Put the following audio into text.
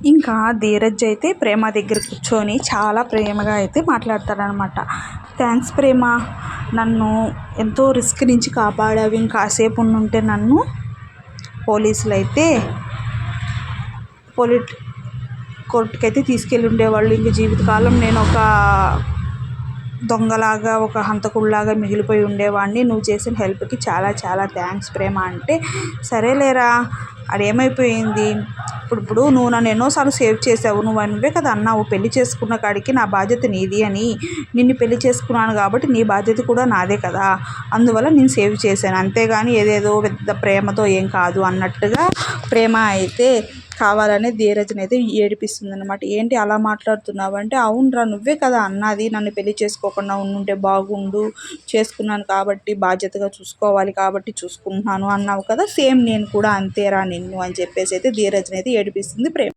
ఇంకా ధీరజ్ అయితే ప్రేమ దగ్గర కూర్చొని చాలా ప్రేమగా అయితే మాట్లాడతాడనమాట. థ్యాంక్స్ ప్రేమ నన్ను ఎంతో రిస్క్ నుంచి కాపాడావు. ఇంకాసేపు ఉంటే నన్ను పోలీసులు అయితే పోలీట్ కోర్టుకి అయితే తీసుకెళ్ళి ఉండేవాళ్ళు. ఇంక జీవితకాలం నేను ఒక దొంగలాగా ఒక హంతకుడిలాగా మిగిలిపోయి ఉండేవాడిని. నువ్వు చేసిన హెల్ప్కి చాలా చాలా థ్యాంక్స్ ప్రేమ అంటే సరేలేరా అదేమైపోయింది? అప్పుడప్పుడు నువ్వు నన్ను ఎన్నోసార్లు సేవ్ చేసావు. నువ్వు నువ్వే కదా అన్నావు పెళ్ళి చేసుకున్న కాడికి నా బాధ్యత నీది అని. నిన్ను పెళ్ళి చేసుకున్నాను కాబట్టి నీ బాధ్యత కూడా నాదే కదా. అందువల్ల నేను సేవ్ చేశాను. అంతేగాని ఏదేదో పెద్ద ప్రేమతో ఏం కాదు అన్నట్టుగా ప్రేమ అయితే కావాలని ధీరజ్ని అయితే ఏడిపిస్తుంది అనమాట ఏంటి అలా మాట్లాడుతున్నావు? అంటే అవునరా నువ్వే కదా అన్నది. నన్ను పెళ్ళి చేసుకోకుండా ఉండుంటే బాగుండు. చేసుకున్నాను కాబట్టి బాధ్యతగా చూసుకోవాలి కాబట్టి చూసుకుంటున్నాను అన్నావు కదా సేమ్ నేను కూడా అంతేరా నిన్ను అని చెప్పేసి అయితే ధీరజ్ని అయితే ఏడిపిస్తుంది ప్రేమ.